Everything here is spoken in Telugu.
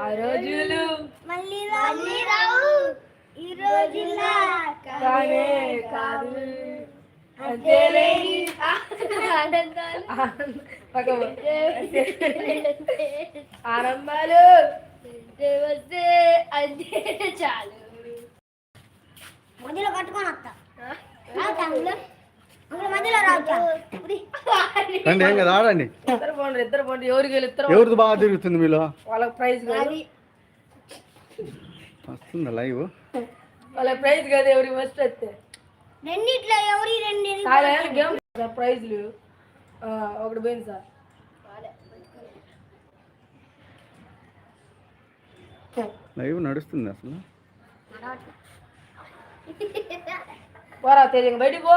ఆ రోజులు మళ్ళీ రావు. ఈ రోజుల్లా కానే కాదు. అంతేలే ఆనందాలు. ఆనందాలు వస్తే అంతే చాలు. మధ్యలో కట్టుకొని వస్తా. మధ్యలో? రావుతా. రండి ఏం కదా ఆడండి ఇద్దరు పోండి ఇద్దరు పోండి ఎవరికి ఇద్దరు ఎవరిది బాగా తిరుగుతుంది మీలో? వాళ్ళకి ప్రైజ్ కాదు. వస్తుందా లైవ్? వాళ్ళకి ప్రైజ్ కాదు ఎవరికి ఫస్ట్ వస్తే రెండిట్లో ఎవరి రెండు చాలా గేమ్ సార్? ప్రైజ్లు. ఆ, ఒకటి పోయింది సార్. లైవ్ నడుస్తుంది అసలు. పోరా తెలియక బయటికి పో.